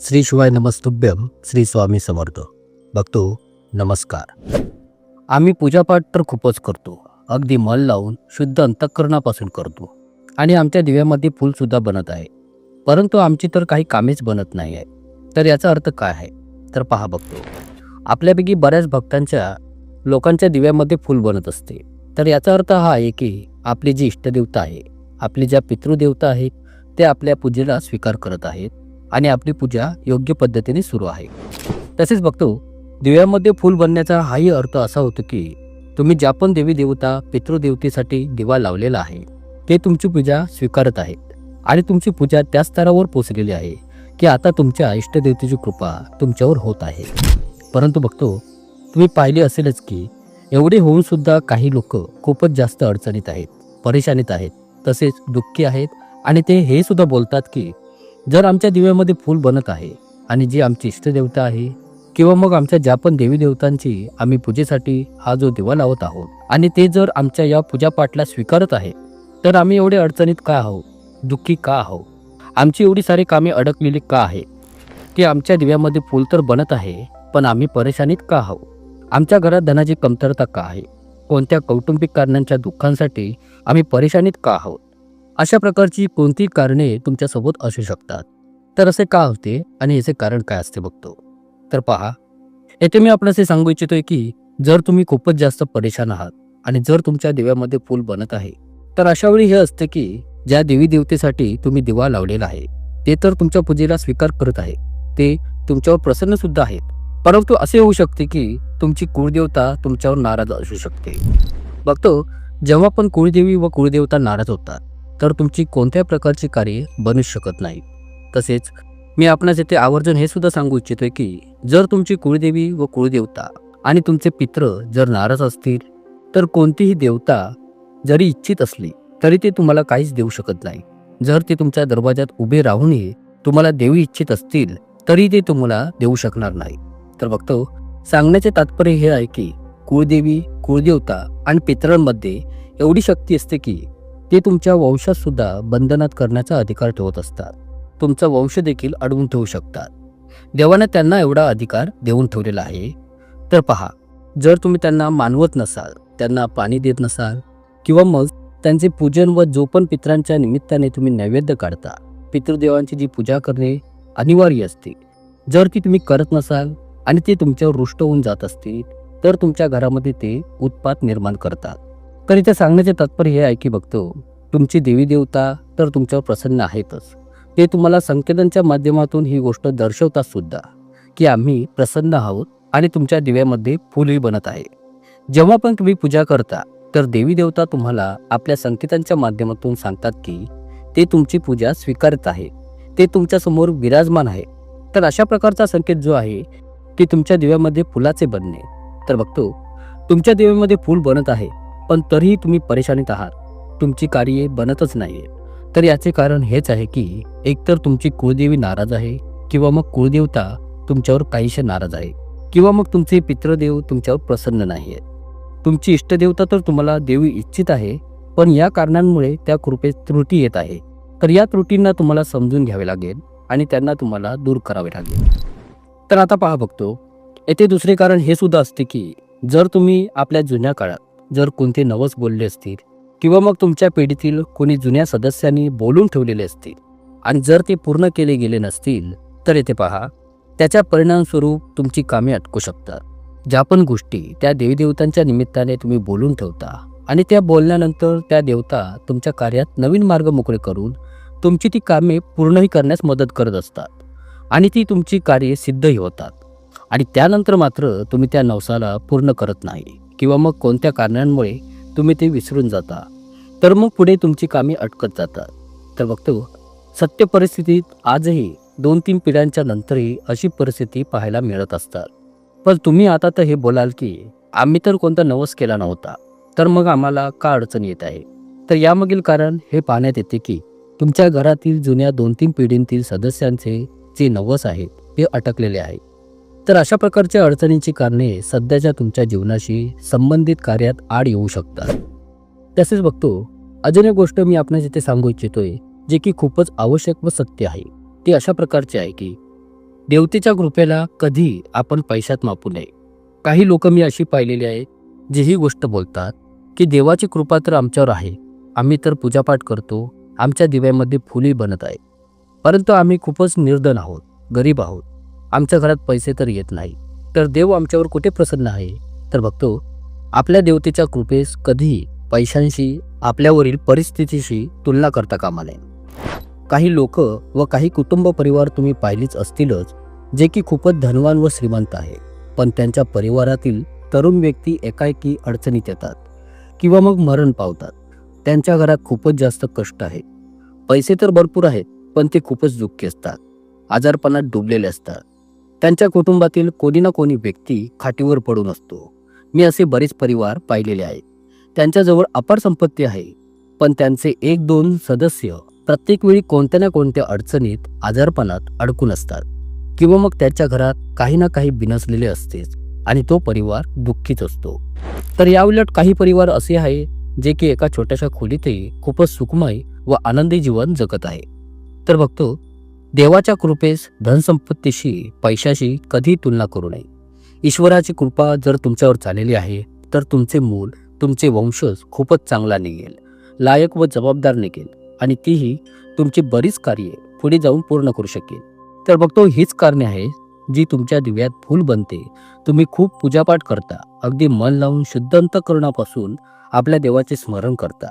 श्री शिवाय नमस्तुभ्यम श्री स्वामी समर्थ. बघतो नमस्कार. आम्ही पूजापाठ तर खूपच करतो. अगदी मन लावून शुद्ध अंतःकरणापासून करतो. आणि आमच्या दिव्यामध्ये फूलसुद्धा बनत आहे. परंतु आमची तर काही कामेच बनत नाही आहे. तर याचा अर्थ काय आहे? तर पहा बघतो आपल्यापैकी बऱ्याच भक्तांच्या लोकांच्या दिव्यामध्ये फूल बनत असते. तर याचा अर्थ हा आहे की आपली जी इष्टदेवता आहे आपली ज्या पितृदेवता आहेत ते आपल्या पूजेला स्वीकार करत आहेत. आणि आपली पूजा योग्य पद्धतीने सुरू आहे. तसेच बघतो दिव्यामध्ये फूल बनण्याचा हाही अर्थ असा होतो की तुम्ही ज्या पण देवी देवता पितृदेवतेसाठी दिवा लावलेला आहे ते तुमची पूजा स्वीकारत आहेत. आणि तुमची पूजा त्या स्तरावर पोचलेली आहे की आता तुमच्या इष्टदेवतेची कृपा तुमच्यावर होत आहे. परंतु बघतो तुम्ही पाहिले असेलच की एवढे होऊन सुद्धा काही लोक खूपच जास्त अडचणीत आहेत परेशानीत आहेत तसेच दुःखी आहेत आणि ते हे सुद्धा बोलतात की जर आमच्या दिव्यामध्ये फूल बनत आहे आणि जी आमची इष्टदेवता आहे किंवा मग आमच्या ज्या पण देवी देवतांची आम्ही पूजेसाठी हा जो दिवा लावत आहोत आणि ते जर आमच्या या पूजापाठला स्वीकारत आहे तर आम्ही एवढे अडचणीत का आहोत? दुःखी का आहोत? आमची एवढी सारी कामे अडकलेली का आहे? की आमच्या दिव्यामध्ये फूल तर बनत आहे पण आम्ही परेशानीत का आहोत? आमच्या घरात धनाची कमतरता का आहे? कोणत्या कौटुंबिक कारणांच्या दुःखांसाठी आम्ही परेशानीत का आहोत? अशा प्रकारची कोणती कारणे तुमच्यासोबत असू शकतात. तर असे का होते आणि याचे कारण काय असते बघतो. तर पहा येथे मी आपल्यास हे सांगू इच्छितोय की जर तुम्ही खूपच जास्त परेशान आहात आणि जर तुमच्या दिव्यामध्ये फूल बनत आहे तर अशा वेळी हे असते की ज्या देवी देवतेसाठी तुम्ही दिवा लावलेला आहे ते तर तुमच्या पूजेला स्वीकार करत आहे. ते तुमच्यावर प्रसन्न सुद्धा आहेत. परंतु असे होऊ शकते की तुमची कुळदेवता तुमच्यावर नाराज असू शकते. बघतो जेव्हा पण कुळदेवी व कुळदेवता नाराज होतात तर तुमची कोणत्याही प्रकारची कार्ये बनूच शकत नाही. तसेच मी आपणास येथे आवर्जून हे सुद्धा सांगू इच्छितोय की जर तुमची कुळदेवी व कुळदेवता आणि तुमचे पित्र जर नाराज असतील तर कोणतीही देवता जरी इच्छित असली तरी ते तुम्हाला काहीच देऊ शकत नाही. जर ते तुमच्या दरवाजात उभे राहूनही तुम्हाला देवी इच्छित असतील तरी ते तुम्हाला देऊ शकणार नाही. तर बघतो सांगण्याचे तात्पर्य हे आहे की कुळदेवी कुळदेवता आणि पितरांमध्ये एवढी शक्ती असते की ते तुमच्या वंशात सुद्धा बंधनात करण्याचा अधिकार ठेवत असतात. तुमचा वंश देखील अडवून ठेवू शकतात. देवाने त्यांना एवढा अधिकार देऊन ठेवलेला आहे. तर पहा जर तुम्ही त्यांना मानवत नसाल त्यांना पाणी देत नसाल किंवा मग त्यांचे पूजन व जो पण पित्रांच्या निमित्ताने तुम्ही नैवेद्य काढता पितृदेवांची जी पूजा करणे अनिवार्य असते. जर ती तुम्ही करत नसाल आणि ते तुमच्यावर रुष्ट होऊन जात असतील तर तुमच्या घरामध्ये ते उत्पात निर्माण करतात. तर इथे सांगण्याचे तात्पर्य हे आहे की बघतो तुमची देवी देवता तर तुमच्यावर प्रसन्न आहेतच. ते तुम्हाला संकेतांच्या माध्यमातून ही गोष्ट दर्शवतात सुद्धा की आम्ही प्रसन्न आहोत आणि तुमच्या दिव्यामध्ये फुलही बनत आहे. जेव्हा पण तुम्ही पूजा करता तर देवी देवता तुम्हाला आपल्या संकेतांच्या माध्यमातून सांगतात की ते तुमची पूजा स्वीकारत आहे. ते तुमच्यासमोर विराजमान आहे. तर अशा प्रकारचा संकेत जो आहे की तुमच्या दिव्यामध्ये फुलाचे बनणे. तर बघतो तुमच्या दिव्यामध्ये फूल बनत आहे. पण तरीही तुम्ही परेशानीत आहात. तुमची कार्ये बनतच नाही तर याचे कारण हेच आहे की एकतर तुमची कुळदेवी नाराज आहे किंवा मग कुळदेवता तुमच्यावर काहीशे नाराज आहे किंवा मग तुमचे पितृदेव तुमच्यावर प्रसन्न नाही आहेत तुमची इष्टदेवता तर तुम्हाला देवी इच्छित आहे पण या कारणांमुळे त्या कृपेत त्रुटी येत आहे. तर या त्रुटींना तुम्हाला समजून घ्यावे लागेल आणि त्यांना तुम्हाला दूर करावे लागेल. तर आता पहा बघतो येथे दुसरे कारण हे सुद्धा असते की जर तुम्ही आपल्या जुन्या काळात जर कोणते नवस बोलले असतील किंवा मग तुमच्या पिढीतील कोणी जुन्या सदस्यांनी बोलून ठेवलेले असतील आणि जर ते पूर्ण केले गेले नसतील तर येथे पहा त्याच्या परिणामस्वरूप तुमची कामे अटकू शकतात. ज्या पण गोष्टी त्या देवीदेवतांच्या निमित्ताने तुम्ही बोलून ठेवता आणि त्या बोलल्यानंतर त्या देवता तुमच्या कार्यात नवीन मार्ग मोकळे करून तुमची ती कामे पूर्णही करण्यास मदत करत असतात आणि ती तुमची कार्ये सिद्धही होतात. आणि त्यानंतर मात्र तुम्ही त्या नवसाला पूर्ण करत नाही. किंवा मग कोणत्या कारणांमुळे तुम्ही ते विसरून जाता. तर मग पुढे तुमची कामे अटकत जातात. तर बघतो सत्य परिस्थितीत आजही दोन तीन पिढ्यांच्या नंतरही अशी परिस्थिती पाहायला मिळत असतात. पण तुम्ही आता तर हे बोलाल की आम्ही तर कोणता नवस केला नव्हता. तर मग आम्हाला का अडचण येत आहे? तर यामागील कारण हे पाहण्यात येते की तुमच्या घरातील जुन्या दोन तीन पिढींतील सदस्यांचे जे नवस आहेत ते अटकलेले आहे तर अशा प्रकारच्या अडचणींची कारणे सध्याच्या तुमच्या जीवनाशी संबंधित कार्यात आड येऊ शकतात. तसेच बघतो अजून एक गोष्ट मी आपणास इथे सांगू इच्छितोय जे की खूपच आवश्यक व सत्य आहे. ती अशा प्रकारची आहे की देवतेच्या कृपेला कधी आपण पैशात मापू नये. काही लोक मी अशी पाहिलेली आहे जी ही गोष्ट बोलतात की देवाची कृपा तर आमच्यावर आहे आम्ही तर पूजापाठ करतो आमच्या दिव्यामध्ये फुली बनत आहे. परंतु आम्ही खूपच निर्धन आहोत गरीब आहोत. आमच्या घरात पैसे तर येत नाही. तर देव आमच्यावर कुठे प्रसन्न आहे? तर बघतो आपल्या देवतेच्या कृपेस कधीही पैशांशी आपल्यावरील परिस्थितीशी तुलना करता कामा नये. काही लोक व काही कुटुंब परिवार तुम्ही पाहिलीच असतीलच जे की खूपच धनवान व श्रीमंत आहे. पण त्यांच्या परिवारातील तरुण व्यक्ती एकाएकी अडचणीत येतात किंवा मग मरण पावतात. त्यांच्या घरात खूपच जास्त कष्ट आहे. पैसे तर भरपूर आहेत पण ते खूपच दुःखी असतात. आजारपणात डुबलेले असतात. त्यांच्या कुटुंबातील कोणी ना कोणी व्यक्ती खाटीवर पडून असतो. मी असे बरेच परिवार पाहिलेले आहेत. त्यांच्याजवळ अपार संपत्ती आहे. पण त्यांचे एक दोन सदस्य प्रत्येक वेळी कोणत्या ना कोणत्या अडचणीत आजारपणात अडकून असतात. किंवा मग त्याच्या घरात काही ना काही बिनसलेले असतेच आणि तो परिवार दुःखीच असतो. तर याउलट काही परिवार असे आहे जे की एका छोट्याशा खोलीतही खूपच सुखमय व आनंदी जीवन जगत आहे. तर बघतो देवाच्या कृपेस धनसंपत्तीशी पैशाशी कधी तुलना करू नये. ईश्वराची कृपा जर तुमच्यावर झालेली आहे तर तुमचे मूल तुमचे वंशज खूपच चांगला निघेल लायक व जबाबदार निघेल आणि तीही तुमची बरीच कार्ये पुढे जाऊन पूर्ण करू शकेल. तर बघतो हीच कारणे आहे जी तुमच्या दिव्यात फूल बनते. तुम्ही खूप पूजापाठ करता अगदी मन लावून शुद्धांत अंतकरणापासून आपल्या देवाचे स्मरण करता.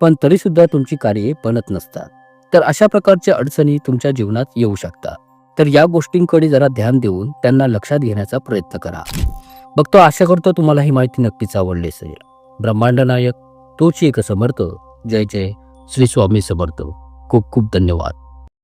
पण तरीसुद्धा तुमची कार्ये बनत नसतात. तर अशा प्रकारच्या अडचणी तुमच्या जीवनात येऊ शकतात. तर या गोष्टींकडे जरा ध्यान देऊन त्यांना लक्षात घेण्याचा प्रयत्न करा. बघतो आशा करतो तुम्हाला ही माहिती नक्कीच आवडली असेल. ब्रह्मांड नायक तोच एक समर्थ. जय जय. श्री स्वामी समर्थ. खूप खूप धन्यवाद.